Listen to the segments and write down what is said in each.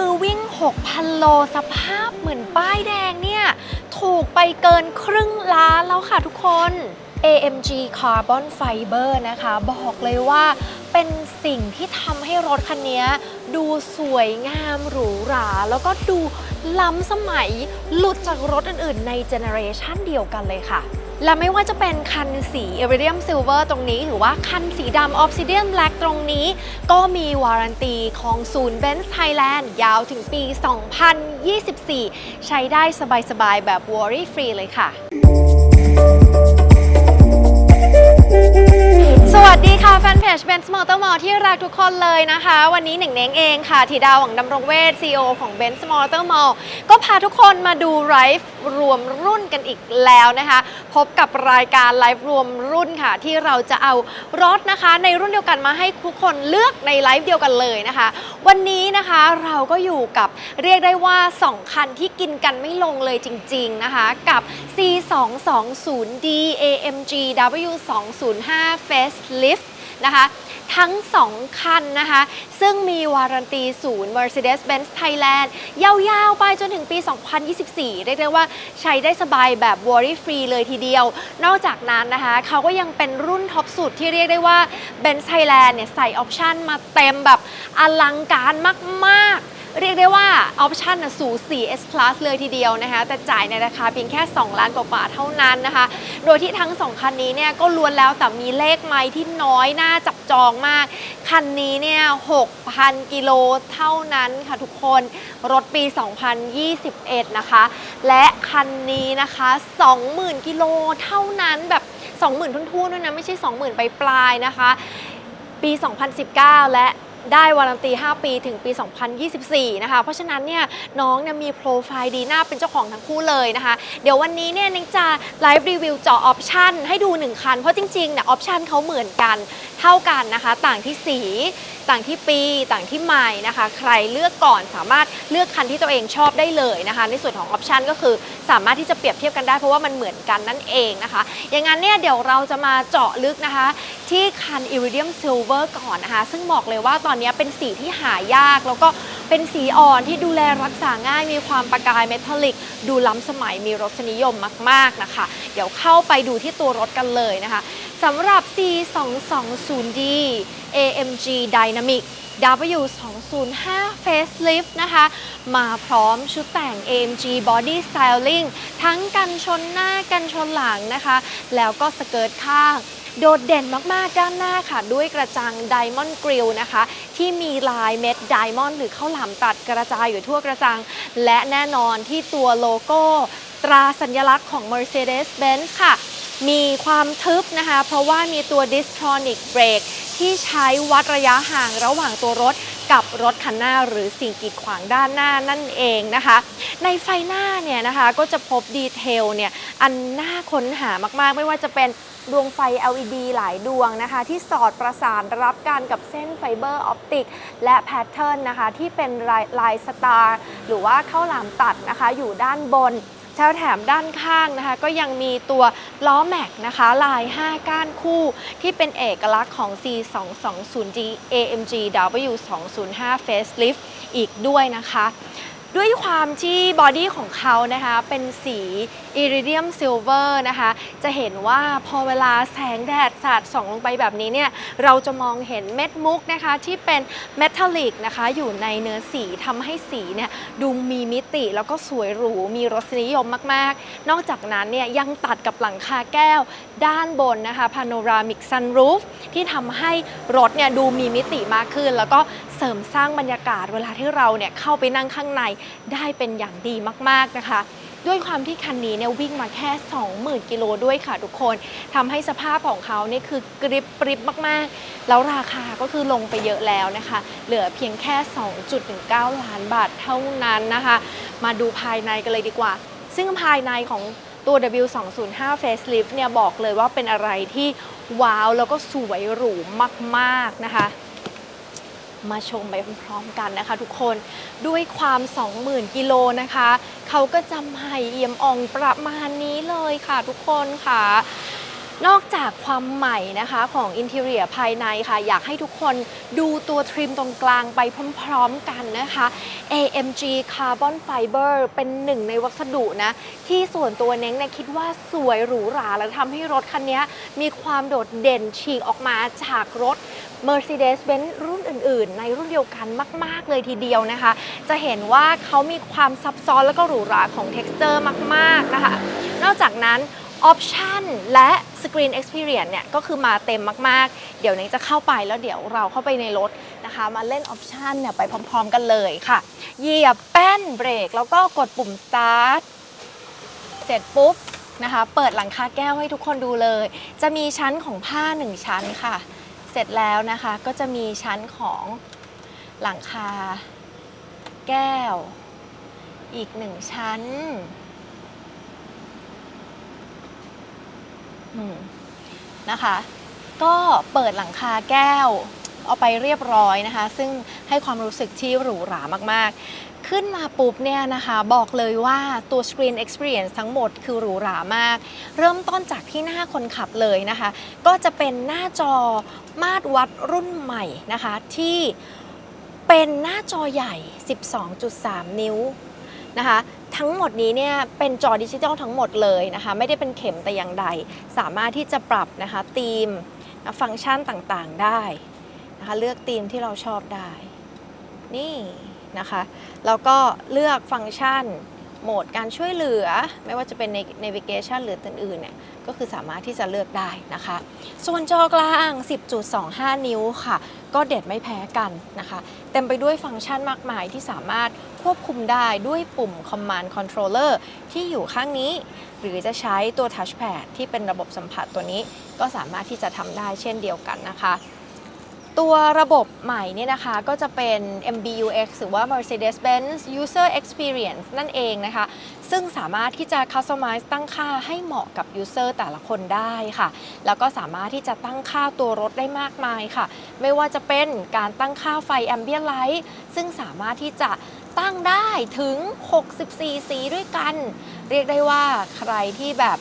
คือวิ่ง 6,000 โลสภาพเหมือนป้ายแดงเนี่ย ถูกไปเกินครึ่งล้านแล้วค่ะทุกคน AMG Carbon Fiber นะคะ บอกเลยว่าเป็นสิ่งที่ทำให้รถคันนี้ดูสวยงามหรูหรา แล้วก็ดูล้ำสมัยหลุดจากรถอื่นๆ ในเจเนอเรชันเดียวกันเลยค่ะ และไม่ว่าจะเป็นคันสีเอริเดียมซิลเวอร์ตรงนี้ หรือว่าคันสีดำออฟซิเดียมแบล็กตรงนี้ ก็มีวารันตีของศูนย์เบนซ์ไทยแลนด์ยาวถึงปี 2024 ใช้ได้สบายๆ แบบวอรี่ฟรีเลยค่ะ สวัสดีค่ะ แฟนเพจเบนส์มอเตอร์มอลที่รักทุกคนเลยนะคะ วันนี้หนึ่งเน้งเองค่ะธีดาวหวังดำรงเวท CEO ของเบนส์มอเตอร์มอลก็พาทุกคนมาดูไลฟ์รวมรุ่นกันอีกแล้วนะคะ พบกับรายการไลฟ์รวมรุ่นค่ะ ที่เราจะเอารถนะคะ ในรุ่นเดียวกันมาให้ทุกคนเลือกในไลฟ์เดียวกันเลยนะคะ วันนี้นะคะเราก็อยู่กับเรียกได้ว่า 2 คันที่กินกันไม่ลงเลยจริง ๆ นะคะ กับ C220D AMG W205 Facelift นะคะ ทั้ง 2 คันนะคะ ซึ่งมีวารันตีศูนย์ Mercedes-Benz Thailand ยาวๆ ไปจนถึงปี 2024 เรียกได้ว่าใช้ได้สบายแบบ worry free เลยทีเดียว นอกจากนั้นนะคะ เขาก็ยังเป็นรุ่นท็อปสุดที่เรียกได้ว่า Benz Thailand เนี่ยใส่ออปชันมาเต็มแบบอลังการมาก ๆ เรียกได้ว่าออปชันน่ะสูสี S Plus เลยทีเดียวนะคะ แต่จ่ายในราคาเพียงแค่ 2 ล้านกว่าบาทเท่านั้นนะคะ โดยที่ทั้ง 2 คันนี้เนี่ยก็ล้วนแล้วแต่มีเลขไม้ที่น้อยน่าจับจองมาก คันนี้เนี่ย 6,000 กิโลเท่านั้นค่ะทุกคนรถปี 2021 นะคะ และคันนี้นะคะ 20,000 กิโลเท่านั้นแบบ 20,000ทุ่นๆด้วยนะ ไม่ใช่ 20,000 ไปปลายๆนะคะ ปี 2019 และ ได้วารันตี 5 ปีถึงปี 2024 นะคะ เพราะฉะนั้นเนี่ยน้องเนี่ยมีโปรไฟล์ดีน่าเป็นเจ้าของทั้งคู่เลยนะคะ เดี๋ยววันนี้เนี่ยนิงจะไลฟ์รีวิวจอออปชันให้ดู 1 คัน เพราะจริงๆเนี่ยออปชันเขาเหมือนกันเท่ากันนะคะ ต่างที่สี ต่างที่ปีต่างที่ใหม่นะคะ ใครเลือกก่อนสามารถเลือกคันที่ตัวเองชอบได้เลยนะคะ ในส่วนของออปชันก็คือสามารถที่จะเปรียบเทียบกันได้เพราะว่ามันเหมือนกันนั่นเองนะคะ อย่างนั้นเนี่ยเดี๋ยวเราจะมาเจาะลึกนะคะ ที่คัน Iridium Silver ก่อนนะคะ ซึ่งบอกเลยว่าตอนนี้เป็นสีที่หายากแล้วก็ เป็นสีอ่อนที่ดูแลรักษาง่าย มีความประกายเมทัลลิก ดูล้ำสมัยมีรสนิยมมาก ๆนะคะ เดี๋ยวเข้าไปดูที่ตัวรถกันเลยนะคะสำหรับ C220D AMG Dynamic W205 Facelift นะคะ มาพร้อมชุดแต่ง AMG Body Styling ทั้งกันชนหน้ากันชนหลังนะคะ แล้วก็สเกิร์ตข้าง โดดเด่นมากๆด้านหน้าค่ะ ด้วยกระจัง Diamond Grill นะคะ ที่มีลายเม็ด Diamond หรือข้าวหลามตัดกระจายอยู่ทั่วกระจัง และแน่นอนที่ตัวโลโก้ ตราสัญลักษณ์ของ Mercedes-Benz ค่ะ มีความทึบนะคะ เพราะว่ามีตัว Distronic Brake ที่ใช้วัดระยะห่างระหว่างตัวรถกับรถคันหน้าหรือสิ่งกีดขวางด้านหน้านั่นเองนะคะ ในไฟหน้าเนี่ยนะคะก็จะพบดีเทลเนี่ยอันน่าค้นหามากๆ ไม่ว่าจะเป็น ดวงไฟ LED หลายดวงนะคะ ที่สอดประสานรับกันกับเส้นไฟเบอร์ออปติกและแพทเทิร์นนะคะ ที่เป็นลายลายสตาร์หรือว่าข้าวหลามตัดนะคะ อยู่ด้านบนแถวแถมด้านข้างนะคะ ก็ยังมีตัวล้อแม็กนะคะ ลาย 5 ก้านคู่ ที่เป็นเอกลักษณ์ของ C220D AMG W205 Facelift อีกด้วยนะคะ ด้วยความที่บอดี้ของเขานะคะเป็นสี Iridium Silver นะคะจะเห็นว่าพอเวลาแสงแดดสาดส่องลงไปแบบนี้เนี่ยเราจะมองเห็นเม็ดมุกนะคะที่เป็นเมทัลลิกนะคะอยู่ในเนื้อสีทำให้สีเนี่ยดูมีมิติแล้วก็สวยหรูมีรสนิยมมาก ๆ นอกจากนั้นเนี่ยยังตัดกับหลังคาแก้วด้านบนนะคะ Panoramic Sunroof ที่ทำให้รถเนี่ยดูมีมิติมากขึ้น แล้วก็เสริมสร้างบรรยากาศเวลาที่เราเนี่ยเข้าไปนั่งข้างในได้เป็นอย่างดีมากๆนะคะด้วยความที่คันนี้เนี่ยวิ่งมาแค่ 20,000 กิโลด้วยค่ะทุกคนทำให้สภาพของเขาเนี่ยคือกริบปริบมากๆ แล้วราคาก็คือลงไปเยอะแล้วนะคะ เหลือเพียงแค่ 2.19 ล้านบาทเท่านั้นนะคะ มาดูภายในกันเลยดีกว่า ซึ่งภายในของ ตัว W205 Facelift เนี่ยบอกเลยว่าเป็นอะไรที่ว้าวแล้วก็สวยหรูมากๆนะคะ มาชมไปพร้อมๆกันนะคะทุกคนด้วยความ 20,000 กิโลนะคะ เขาก็จะใหม่เอี่ยมอ่องประมาณนี้เลยค่ะทุกคนค่ะ นอกจากความใหม่นะคะของอินเท i รียภายในค่ะ อยากให้ทุกคนดูตัวทริมตรงกลางไปพร้อมๆกันนะคะ AMG Carbon Fiber เป็นหนึ่งในวัสดุนะ ที่ส่วนตัวเน้งเนี่ยคิดว่าสวยหรูหรา และทำให้รถคันนี้มีความโดดเด่นฉีกออกมาจากรถ Mercedes-Benz รุ่นอื่น ๆ ในรุ่นเดียวกันมาก ๆ เลยทีเดียวนะคะ จะเห็นว่าเขามีความซับซ้อนแล้วก็หรูหราของ texture มาก ๆ นะคะ นอกจากนั้น ออปชันและ Screen Experience เนี่ยก็คือมาเต็มมากๆ เดี๋ยวนี้จะเข้าไปแล้วเดี๋ยวเราเข้าไปในรถนะคะ มาเล่นออปชันเนี่ยไปพร้อมๆกันเลยค่ะ เหยียบแป้นเบรก แล้วก็กดปุ่ม Start เสร็จปุ๊บนะคะ เปิดหลังคาแก้วให้ทุกคนดูเลย จะมีชั้นของผ้าหนึ่งชั้นค่ะ เสร็จแล้วนะคะก็จะมีชั้นของหลังคา แก้ว อีกหนึ่งชั้น อืม นะคะ ก็เปิดหลังคาแก้ว เอาไปเรียบร้อยนะคะ ซึ่งให้ความรู้สึกที่หรูหรามากๆ ขึ้นมาปุ๊บเนี่ยนะคะ บอกเลยว่าตัว Screen Experience ทั้งหมดคือหรูหรามาก เริ่มต้นจากที่หน้าคนขับเลยนะคะ ก็จะเป็นหน้าจอมาตรวัดรุ่นใหม่นะคะที่เป็นหน้าจอใหญ่ 12.3 นิ้ว นะคะ ทั้งหมดนี้เนี่ยเป็นจอดิจิทัลทั้งหมดเลยนะคะ ไม่ได้เป็นเข็มแต่อย่างใด สามารถที่จะปรับนะคะธีมฟังก์ชันต่างๆได้นะคะ เลือกธีมที่เราชอบได้ นี่นะคะ แล้วก็เลือกฟังก์ชัน โหมดการช่วยเหลือ ไม่ว่าจะเป็นใน navigation หรืออื่นๆเนี่ยก็คือสามารถที่จะเลือกได้นะคะ ส่วนจอกลาง 10.25 นิ้วค่ะ ก็เด็ดไม่แพ้กันนะคะ เต็มไปด้วยฟังก์ชันมากมายที่สามารถควบคุมได้ด้วยปุ่ม Command Controller ที่อยู่ข้างนี้ หรือจะใช้ตัว Touchpad ที่เป็นระบบสัมผัสตัวนี้ก็สามารถที่จะทำได้เช่นเดียวกันนะคะ ตัวระบบใหม่เนี่ยนะคะก็จะเป็น MBUX หรือว่า Mercedes-Benz User Experience นั่นเองนะคะ ซึ่งสามารถที่จะ customize ตั้งค่าให้เหมาะกับ user แต่ละคนได้ค่ะ แล้วก็สามารถที่จะตั้งค่าตัวรถได้มากมายค่ะ ไม่ว่าจะเป็นการตั้งค่าไฟ ambient light ซึ่งสามารถที่จะตั้งได้ถึง 64 สีด้วยกัน เรียกได้ว่าใครที่แบบ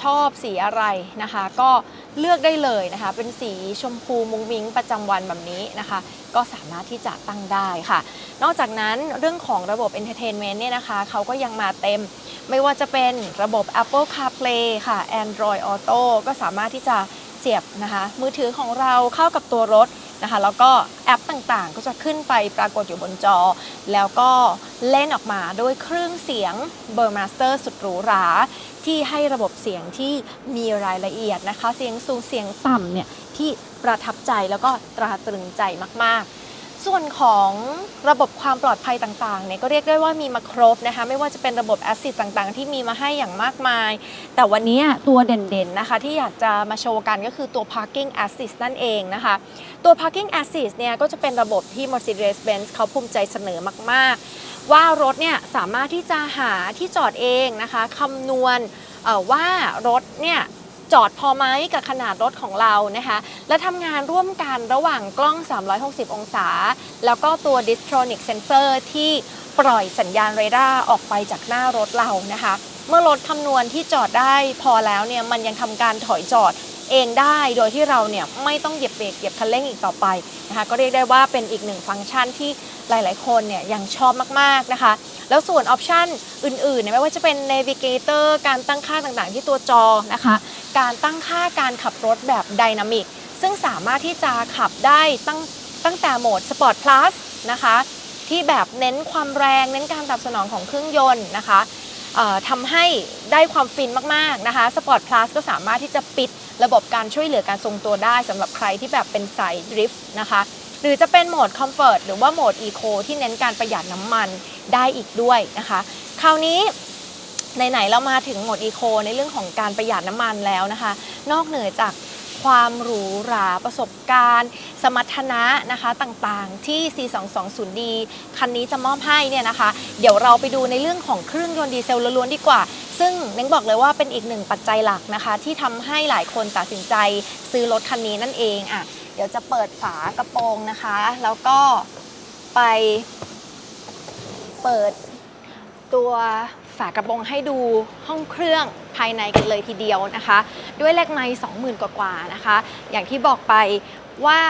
ชอบสีอะไรนะคะ ก็ เลือกได้เลยนะคะ เป็นสีชมพูมุ้งมิ้งประจำวันแบบนี้นะคะ ก็สามารถที่จะตั้งได้ค่ะ นอกจากนั้นเรื่องของระบบ Entertainment เนี่ยนะคะเขาก็ยังมาเต็ม ไม่ว่าจะเป็นระบบ Apple CarPlay ค่ะ Android Auto ก็สามารถที่จะเสียบนะคะมือถือของเราเข้ากับตัวรถนะคะแล้วก็แอปต่างๆ ก็จะขึ้นไปปรากฏอยู่บนจอ แล้วก็เล่นออกมาด้วยเครื่องเสียง b u r m a s t e r สุดหรูหรา ที่ให้ระบบเสียงที่มีรายละเอียดนะคะ เสียงสูงเสียงต่ำเนี่ยที่ประทับใจแล้วก็ตราตรึงใจมากๆส่วนของระบบความปลอดภัยต่างๆเนี่ยก็เรียกได้ว่ามีมาครบนะคะไม่ว่าจะเป็นระบบแอสซิ t ต่างๆ ที่มีมาให้อย่างมากมาย แต่วันนี้ตัวเด่นๆนะคะที่อยากจะมาโชว์กันก็คือตัว parking assist นั่นเองนะคะ ตัว parking assist เนี่ยก็จะเป็นระบบที่ Mercedes-Benz เขาภูมิใจเสนอมากๆ ว่ารถเนี่ยสามารถที่จะหาที่จอดเองนะคะคำนวณว่ารถเนี่ยจอดพอไหมกับขนาดรถของเรานะคะ และทำงานร่วมกันระหว่างกล้อง 360 องศา แล้วก็ตัว Distronic Sensor ที่ปล่อยสัญญาณเรดาร์ออกไปจากหน้ารถเรานะคะ เมื่อรถคำนวณที่จอดได้พอแล้วเนี่ยมันยังทำการถอยจอด เองได้โดยที่เราเนี่ยไม่ต้องเหยียบเบรกเหยียบคันเร่งอีกต่อไปนะคะก็เรียกได้ว่าเป็นอีกหนึ่งฟังก์ชันที่หลาย ๆ คนเนี่ยยังชอบมากๆนะคะ แล้วส่วนออปชันอื่นๆเนี่ยไม่ว่าจะเป็น Navigator การตั้งค่าต่างๆ ที่ตัวจอนะคะ การตั้งค่าการขับรถแบบไดนามิกซึ่งสามารถที่จะขับได้ตั้งตั้งแต่โหมด Sport Plus นะคะ ที่แบบเน้นความแรงเน้นการตอบสนองของเครื่องยนต์นะคะทำให้ได้ความฟินมาก ๆ นะคะ Sport Plus ก็สามารถที่จะปิด ระบบการช่วยเหลือการทรงตัวได้สำหรับใครที่แบบเป็นสายดริฟต์นะคะหรือจะเป็นโหมดคอมฟอร์ตหรือว่าโหมดอีโคที่เน้นการประหยัดน้ำมันได้อีกด้วยนะคะ คราวนี้ไหนๆเรามาถึงโหมดอีโคในเรื่องของการประหยัดน้ำมันแล้วนะคะ นอกเหนือจาก ความหรูหราประสบการณ์ สมรรถนะนะคะต่างๆที่ C220D คันนี้จะมอบให้เนี่ยนะคะ เดี๋ยวเราไปดูในเรื่องของเครื่องยนต์ดีเซลล้วนๆดีกว่า ซึ่งเน้งบอกเลยว่าเป็นอีกหนึ่งปัจจัยหลักนะคะ ที่ทำให้หลายคนตัดสินใจซื้อรถคันนี้นั่นเองอะเดี๋ยวจะเปิดฝากระโปรงนะคะ แล้วก็ไปเปิดตัวฝากระโปรงให้ดูห้องเครื่อง ภายในกันเลยทีเดียวนะคะ ด้วยเลขไมล์20,000 กว่าๆนะคะ อย่างที่บอกไปว่า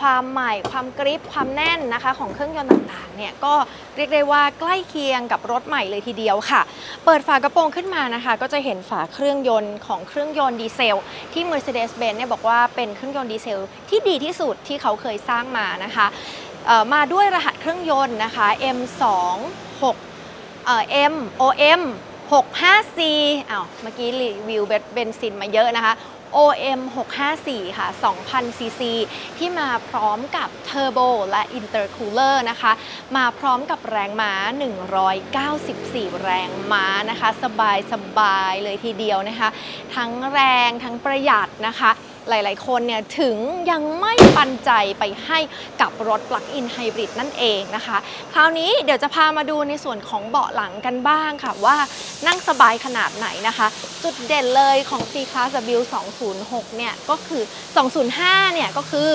ความใหม่ความกริปความแน่นนะคะ ของเครื่องยนต์ต่างๆเนี่ยก็เรียกได้ว่าใกล้เคียงกับรถใหม่เลยทีเดียวค่ะ เปิดฝากระโปรงขึ้นมานะคะ ก็จะเห็นฝาเครื่องยนต์ของเครื่องยนต์ดีเซล ที่ Mercedes-Benz เนี่ยบอกว่าเป็นเครื่องยนต์ดีเซล ที่ดีที่สุดที่เขาเคยสร้างมานะคะมาด้วยรหัสเครื่องยนต์นะคะ M26 เอ่อ M OM 65C อ้าวเมื่อกี้รีวิวเบนซินมาเยอะนะคะ OM 654 ค่ะ 2,000 cc ที่มาพร้อมกับเทอร์โบและอินเตอร์คูลเลอร์นะคะ มาพร้อมกับแรงม้า 194 แรงม้านะคะ สบายสบายเลยทีเดียวนะคะ ทั้งแรงทั้งประหยัดนะคะ หลายๆ คนเนี่ยถึงยังไม่ปันใจไปให้กับรถ Plug-in Hybrid นั่นเองนะคะ คราวนี้เดี๋ยวจะพามาดูในส่วนของเบาะหลังกันบ้างค่ะว่านั่งสบายขนาดไหนนะคะ จุดเด่นเลยของ C Class W 206เนี่ยก็คือ 205เนี่ยก็คือ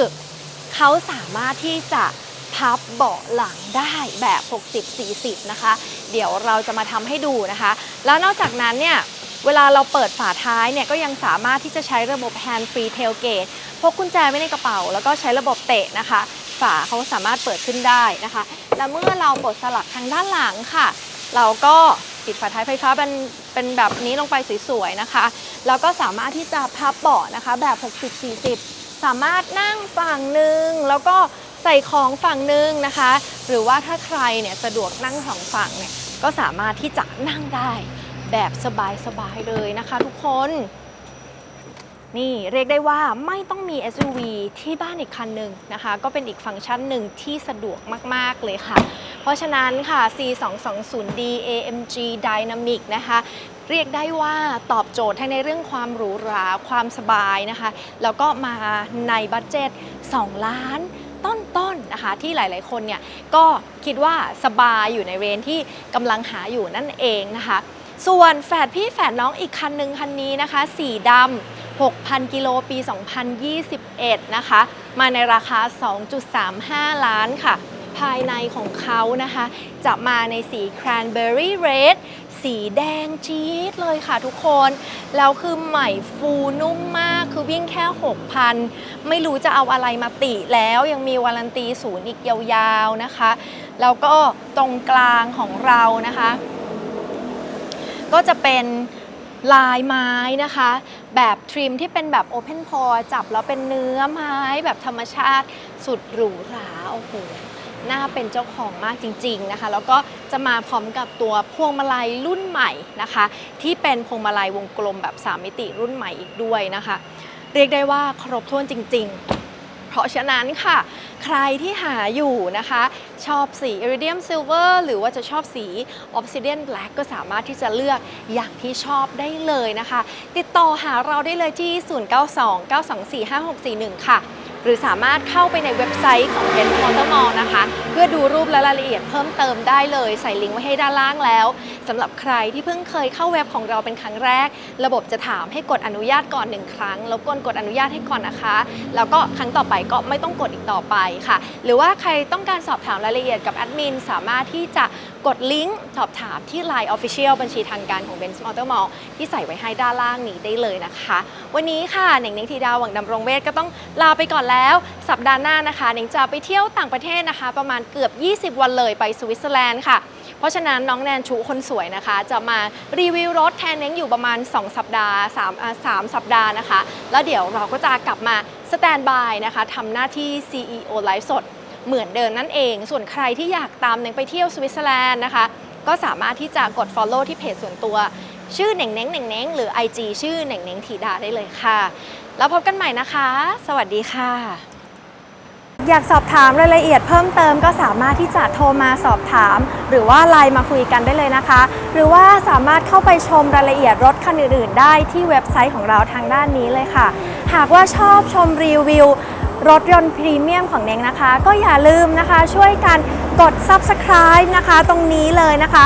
เขาสามารถที่จะพับเบาะหลังได้แบบ 60-40 นะคะ เดี๋ยวเราจะมาทำให้ดูนะคะ แล้วนอกจากนั้นเนี่ย เวลาเราเปิดฝาท้ายเนี่ยก็ยังสามารถที่จะใช้ระบบ hand free tailgate พกกุญแจไว้ในกระเป๋า แล้วก็ใช้ระบบเตะนะคะ ฝาเขาสามารถเปิดขึ้นได้นะคะ และเมื่อเราปลดสลักทางด้านหลังค่ะ เราก็ปิดฝาท้ายไฟฟ้าเป็นเป็นแบบนี้ลงไปสวยๆนะคะแล้วก็สามารถที่จะพับเบาะนะคะแบบ 60-40 สามารถนั่งฝั่งหนึ่งแล้วก็ใส่ของฝั่งหนึ่งนะคะ หรือว่าถ้าใครเนี่ยสะดวกนั่งสองฝั่งเนี่ยก็สามารถที่จะนั่งได้ แบบสบายๆเลยนะคะทุกคน นี่เรียกได้ว่าไม่ต้องมี SUV ที่บ้านอีกคันหนึ่งนะคะ ก็เป็นอีกฟังก์ชันหนึ่งที่สะดวกมากๆเลยค่ะ เพราะฉะนั้นค่ะ C220D AMG Dynamic นะคะเรียกได้ว่าตอบโจทย์ทั้งในเรื่องความหรูหราความสบายนะคะ แล้วก็มาในบัตเจ็ต 2 ล้านต้นๆนนะคะที่หลายๆคนเนี่ยก็คิดว่าสบายอยู่ในเรนที่กำลังหาอยู่นั่นเองนะคะ ส่วนแฝดพี่แฝดน้องอีกคันหนึ่งคันนี้นะคะ สีดำ6,000 กิโลปี 2021 นะคะ มาในราคา 2.35 ล้านค่ะ ภายในของเขานะคะ จะมาในสี Cranberry Red สีแดงจี๊ดเลยค่ะทุกคน แล้วคือใหม่ฟูนุ่มมาก คือวิ่งแค่ 6,000 ไม่รู้จะเอาอะไรมาติแล้วยังมีวารันตีศูนย์อีกยาวๆนะคะ แล้วก็ตรงกลางของเรานะคะ ก็จะเป็นลายไม้นะคะ แบบทริมที่เป็นแบบ Open p o r จับแล้วเป็นเนื้อไม้แบบธรรมชาติสุดหรูหราโอ้โหน่าเป็นเจ้าของมากจริง ๆนะคะ แล้วก็จะมาพร้อมกับตัวพวงมาลัยรุ่นใหม่นะคะ ที่เป็นพวงมาลัยวงกลมแบบ 3 มิติรุ่นใหม่อีกด้วยนะคะ เรียกได้ว่าครบถ้วนจริง ๆ เพราะฉะนั้นค่ะ ใครที่หาอยู่นะคะ ชอบสี Iridium Silver หรือว่าจะชอบสี Obsidian Black ก็สามารถที่จะเลือกอย่างที่ชอบได้เลยนะคะ ติดต่อหาเราได้เลยที่ 0929245641 ค่ะ หรือสามารถเข้าไปในเว็บไซต์ของ Benz Motor Mall นะคะ เพื่อดูรูปและรายละเอียดเพิ่มเติมได้เลยใส่ลิงก์ไว้ให้ด้านล่างแล้วสำหรับใครที่เพิ่งเคยเข้าเว็บของเราเป็นครั้งแรก ระบบจะถามให้กดอนุญาตก่อนหนึ่งครั้งแล้วกดกดอนุญาตให้ก่อนนะคะ แล้วก็ครั้งต่อไปก็ไม่ต้องกดอีกต่อไปค่ะ หรือว่าใครต้องการสอบถามรายละเอียดกับแอดมินสามารถที่จะกดลิงก์สอบถามที่ Line Official บัญชีทางการของ Benz Motor Mall ที่ใส่ไว้ให้ด้านล่างนี้ได้เลยนะคะ วันนี้ค่ะหนิงนิงทีดาวหวังดำรงเวทก็ต้องลาไปก่อนแล้ว สัปดาห์หน้านะคะหนิงจะไปเที่ยวต่างประเทศนะคะ ประมาณเกือบ 20 วันเลยไปสวิตเซอร์แลนด์ค่ะ เพราะฉะนั้นน้องแนนชูคนสวยนะคะ จะมารีวิวรถแทนเน้งอยู่ประมาณ 2 สัปดาห์3อ่า3สัปดาห์นะคะ แล้วเดี๋ยวเราก็จะกลับมาสแตนบายนะคะทำหน้าที่ CEO ไลฟ์สดเหมือนเดิมนั่นเอง ส่วนใครที่อยากตามเน้งไปเที่ยวสวิตเซอร์แลนด์นะคะ ก็สามารถที่จะกด Follow ที่เพจส่วนตัวชื่อเน่งเน้งเน่งเน้งหรือ IG ชื่อเน่งเน้งถีดาได้เลยค่ะ แล้วพบกันใหม่นะคะ สวัสดีค่ะ อยากสอบถามรายละเอียดเพิ่มเติมก็สามารถที่จะโทรมาสอบถาม หรือว่าไลน์มาคุยกันได้เลยนะคะ หรือว่าสามารถเข้าไปชมรายละเอียดรถคันอื่นๆ ได้ที่เว็บไซต์ของเราทางด้านนี้เลยค่ะ หากว่าชอบชมรีวิวรถยนต์พรีเมียมของเน้งนะคะ ก็อย่าลืมนะคะช่วยกันกด subscribe นะคะ ตรงนี้เลยนะคะ